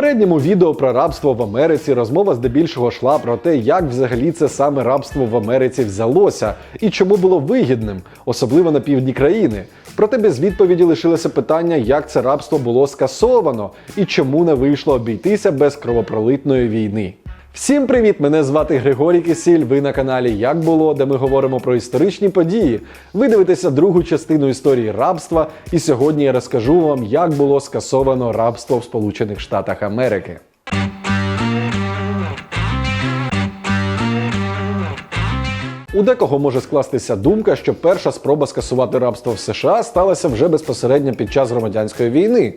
попередньому відео про рабство в Америці розмова здебільшого йшла про те, як взагалі це саме рабство в Америці взялося і чому було вигідним, особливо на півдні країни. Проте без відповіді лишилося питання, як це рабство було скасовано і чому не вийшло обійтися без кровопролитної війни. Всім привіт! Мене звати Григорій Кисіль. Ви на каналі Як було, де ми говоримо про історичні події. Ви дивитеся другу частину історії рабства, і сьогодні я розкажу вам, як було скасовано рабство в Сполучених Штатах Америки. У декого може скластися думка, що перша спроба скасувати рабство в США сталася вже безпосередньо під час громадянської війни.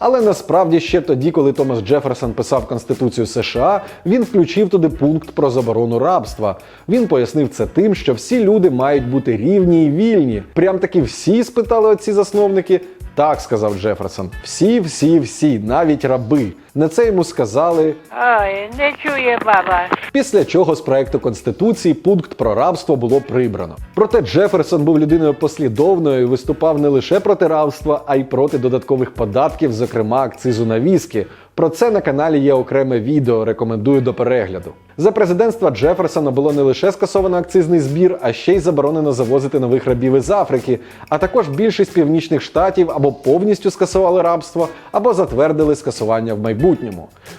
Але насправді ще тоді, коли Томас Джеферсон писав Конституцію США, він включив туди пункт про заборону рабства. Він пояснив це тим, що всі люди мають бути рівні і вільні. Прям таки всі спитали оці засновники. Так, сказав Джеферсон. Всі, всі, всі, навіть раби. На це йому сказали Ой, не чує баба. Після чого з проекту конституції пункт про рабство було прибрано. Проте Джеферсон був людиною послідовною і виступав не лише проти рабства, а й проти додаткових податків, зокрема акцизу на віскі. Про це на каналі є окреме відео, рекомендую до перегляду. За президентства Джеферсона було не лише скасовано акцизний збір, а ще й заборонено завозити нових рабів із Африки. А також більшість північних штатів або повністю скасували рабство, або затвердили скасування в майбутньому.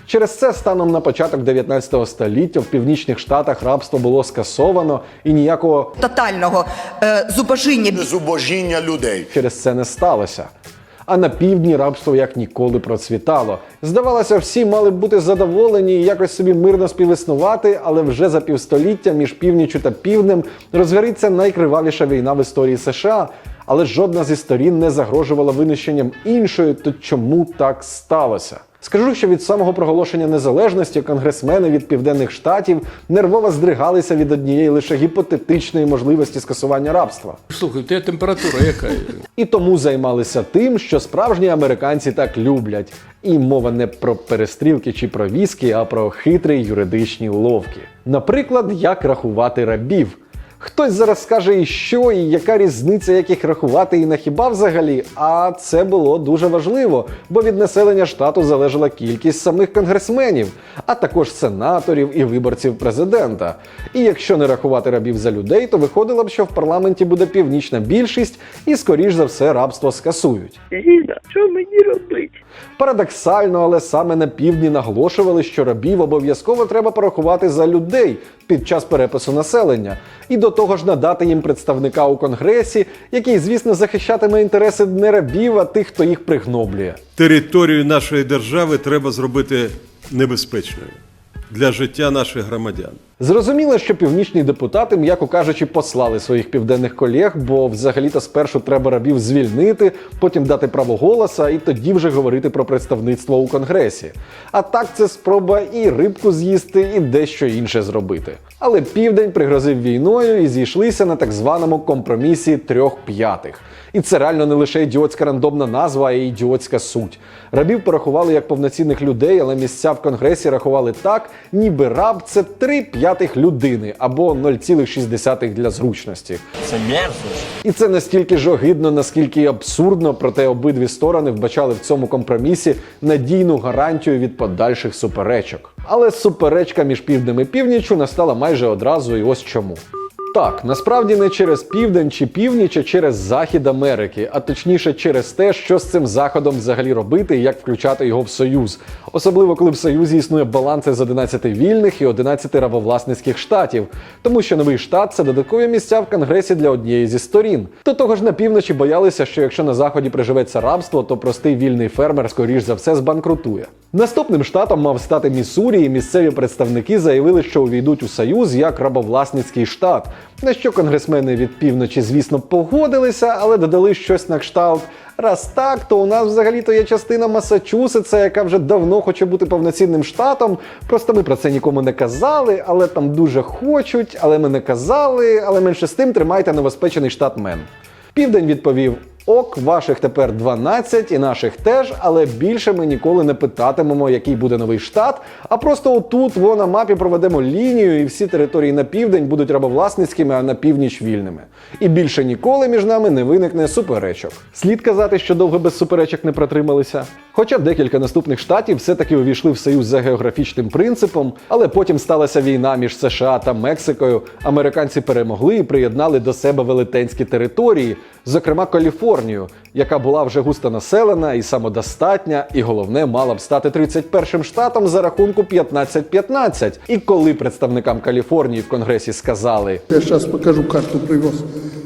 Через це станом на початок 19 століття в північних штатах рабство було скасовано і ніякого тотального е, зубожіння зубожіння людей. через це не сталося. А на півдні рабство як ніколи процвітало. Здавалося, всі мали б бути задоволені і якось собі мирно співіснувати, але вже за півстоліття між північю та півднем розгориться найкривавіша війна в історії США. Але жодна зі сторін не загрожувала винищенням іншої, то чому так сталося? Скажу, що від самого проголошення незалежності конгресмени від південних штатів нервово здригалися від однієї лише гіпотетичної можливості скасування рабства. Слухай, тебе температура яка? І тому займалися тим, що справжні американці так люблять. І мова не про перестрілки чи про віскі, а про хитрі юридичні уловки. Наприклад, як рахувати рабів. Хтось зараз скаже, і що, і яка різниця, як їх рахувати, і на хіба взагалі. А це було дуже важливо, бо від населення штату залежала кількість самих конгресменів, а також сенаторів і виборців президента. І якщо не рахувати рабів за людей, то виходило б, що в парламенті буде північна більшість, і скоріш за все рабство скасують. Ліза, що мені робити? Парадоксально, але саме на півдні наголошували, що рабів обов'язково треба порахувати за людей під час перепису населення, і до того ж надати їм представника у конгресі, який, звісно, захищатиме інтереси не рабів, а тих, хто їх пригноблює. Територію нашої держави треба зробити небезпечною для життя наших громадян. Зрозуміло, що північні депутати, м'яко кажучи, послали своїх південних колег, бо взагалі-то спершу треба рабів звільнити, потім дати право голоса і тоді вже говорити про представництво у конгресі. А так це спроба і рибку з'їсти, і дещо інше зробити. Але південь пригрозив війною і зійшлися на так званому компромісі трьох п'ятих. І це реально не лише ідіотська рандомна назва, а й ідіотська суть. Рабів порахували як повноцінних людей, але місця в конгресі рахували так, ніби раб це 3 п'ятих людини або 0,6 для зручності. Це мерзость. І це настільки ж огидно, наскільки абсурдно, проте обидві сторони вбачали в цьому компромісі надійну гарантію від подальших суперечок. Але суперечка між півднем і північчю настала майже одразу, і ось чому. Так, насправді не через південь чи північ, а через захід Америки, а точніше через те, що з цим заходом взагалі робити і як включати його в союз. Особливо коли в союзі існує баланс з 11 вільних і 11 рабовласницьких штатів, тому що новий штат це додаткові місця в конгресі для однієї зі сторін. До того ж на півночі боялися, що якщо на заході приживеться рабство, то простий вільний фермер, скоріш за все, збанкрутує. Наступним штатом мав стати Міссурі, і місцеві представники заявили, що увійдуть у союз як рабовласницький штат. На що конгресмени від півночі, звісно, погодилися, але додали щось на кшталт. Раз так, то у нас взагалі-то є частина Масачусетса, яка вже давно хоче бути повноцінним штатом. Просто ми про це нікому не казали, але там дуже хочуть, але ми не казали, але менше з тим тримайте новоспечений штат Мен. Південь відповів: Ок, ваших тепер 12 і наших теж, але більше ми ніколи не питатимемо, який буде новий штат. А просто отут, во на мапі проведемо лінію, і всі території на південь будуть рабовласницькими, а на північ вільними. І більше ніколи між нами не виникне суперечок. Слід казати, що довго без суперечок не протрималися. Хоча декілька наступних штатів все-таки увійшли в союз за географічним принципом, але потім сталася війна між США та Мексикою. Американці перемогли і приєднали до себе велетенські території, зокрема Каліфорнію, яка була вже густо населена і самодостатня, і головне мала б стати 31-м штатом за рахунку 15-15. І коли представникам Каліфорнії в Конгресі сказали, Я зараз покажу карту привез.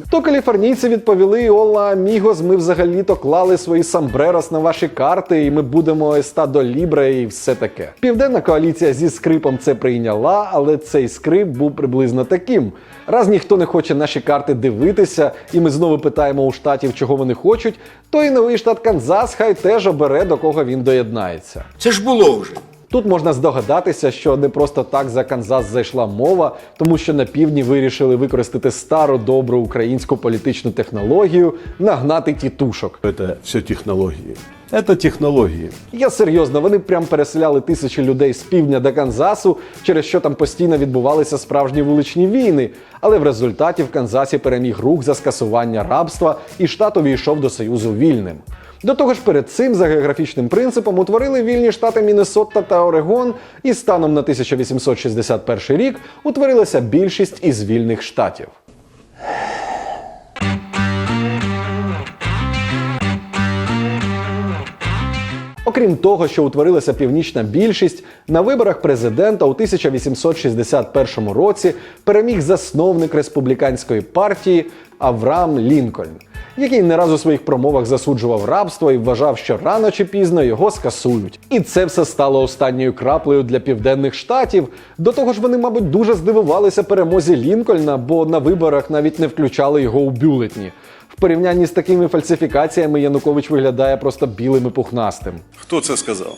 То каліфорнійці відповіли: Ола, амігос, ми взагалі-то клали свої самбрерос на ваші карти, і ми будемо естадо лібре і все таке. Південна коаліція зі скрипом це прийняла, але цей скрип був приблизно таким. Раз ніхто не хоче наші карти дивитися, і ми знову питаємо у штатів, чого вони хочуть, то і новий штат Канзас хай теж обере, до кого він доєднається. Це ж було вже. Тут можна здогадатися, що не просто так за Канзас зайшла мова, тому що на півдні вирішили використати стару добру українську політичну технологію нагнати тітушок. Это все технологии. Это технологии. Я серйозно, вони прям переселяли тисячі людей з півдня до Канзасу, через що там постійно відбувалися справжні вуличні війни. Але в результаті в Канзасі переміг рух за скасування рабства, і штат увійшов до Союзу вільним. До того ж, перед цим за географічним принципом утворили вільні штати Міннесота та Орегон, і станом на 1861 рік утворилася більшість із вільних штатів. Окрім того, що утворилася північна більшість, на виборах президента у 1861 році переміг засновник республіканської партії Авраам Лінкольн, який не раз у своїх промовах засуджував рабство і вважав, що рано чи пізно його скасують. І це все стало останньою краплею для південних штатів. До того ж, вони, мабуть, дуже здивувалися перемозі Лінкольна, бо на виборах навіть не включали його у бюлетні. В порівнянні з такими фальсифікаціями Янукович виглядає просто білим і пухнастим. Хто це сказав?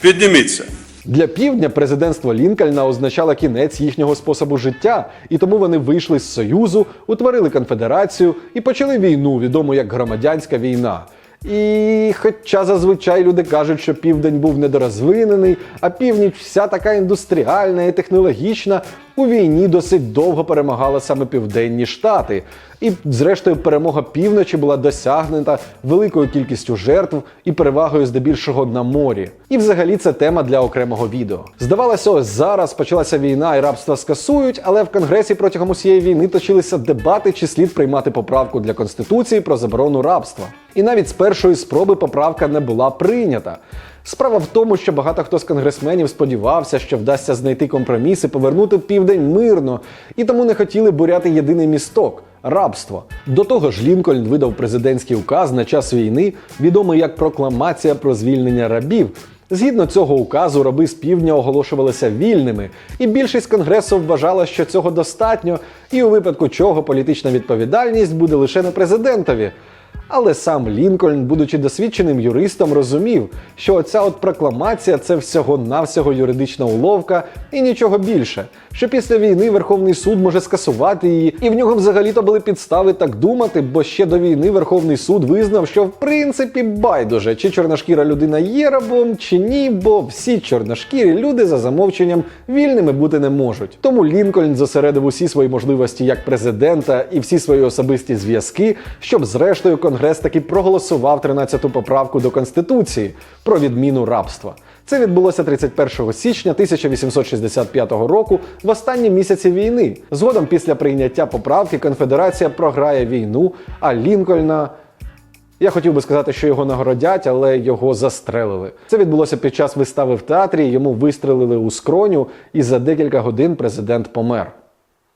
Підніміться. Для півдня президентство Лінкольна означало кінець їхнього способу життя, і тому вони вийшли з Союзу, утворили конфедерацію і почали війну, відому як громадянська війна. І хоча зазвичай люди кажуть, що південь був недорозвинений, а північ вся така індустріальна і технологічна, у війні досить довго перемагали саме південні штати. І, зрештою, перемога півночі була досягнута великою кількістю жертв і перевагою здебільшого на морі. І взагалі це тема для окремого відео. Здавалося, ось зараз почалася війна і рабство скасують, але в Конгресі протягом усієї війни точилися дебати, чи слід приймати поправку для конституції про заборону рабства. І навіть з першої спроби поправка не була прийнята. Справа в тому, що багато хто з конгресменів сподівався, що вдасться знайти компроміс і повернути південь мирно, і тому не хотіли буряти єдиний місток рабство. До того ж, Лінкольн видав президентський указ на час війни, відомий як прокламація про звільнення рабів. Згідно цього указу, раби з півдня оголошувалися вільними, і більшість конгресу вважала, що цього достатньо, і у випадку чого політична відповідальність буде лише на президентові. Але сам Лінкольн, будучи досвідченим юристом, розумів, що оця от прокламація це всього-навсього юридична уловка і нічого більше. Що після війни Верховний суд може скасувати її, і в нього взагалі-то були підстави так думати, бо ще до війни Верховний суд визнав, що в принципі байдуже, чи чорношкіра людина є рабом, чи ні, бо всі чорношкірі люди за замовченням вільними бути не можуть. Тому Лінкольн зосередив усі свої можливості як президента і всі свої особисті зв'язки, щоб зрештою Конгрес таки проголосував 13-ту поправку до Конституції про відміну рабства. Це відбулося 31 січня 1865 року в останні місяці війни. Згодом після прийняття поправки конфедерація програє війну, а Лінкольна. Я хотів би сказати, що його нагородять, але його застрелили. Це відбулося під час вистави в театрі. Йому вистрелили у скроню, і за декілька годин президент помер.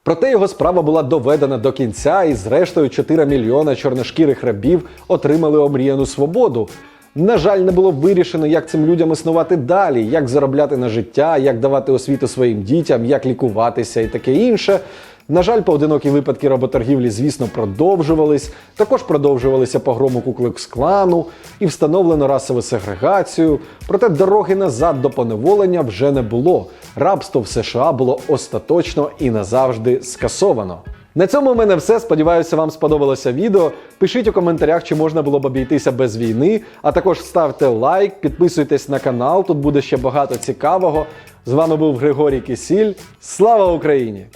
Проте його справа була доведена до кінця, і зрештою 4 мільйона чорношкірих рабів отримали омріяну свободу. На жаль, не було вирішено, як цим людям існувати далі, як заробляти на життя, як давати освіту своїм дітям, як лікуватися і таке інше. На жаль, поодинокі випадки работоргівлі, звісно, продовжувались. Також продовжувалися погроми Куклукс-клану і встановлено расову сегрегацію. Проте дороги назад до поневолення вже не було. Рабство в США було остаточно і назавжди скасовано. На цьому у мене все. Сподіваюся, вам сподобалося відео. Пишіть у коментарях, чи можна було б обійтися без війни. А також ставте лайк, підписуйтесь на канал, тут буде ще багато цікавого. З вами був Григорій Кисіль. Слава Україні!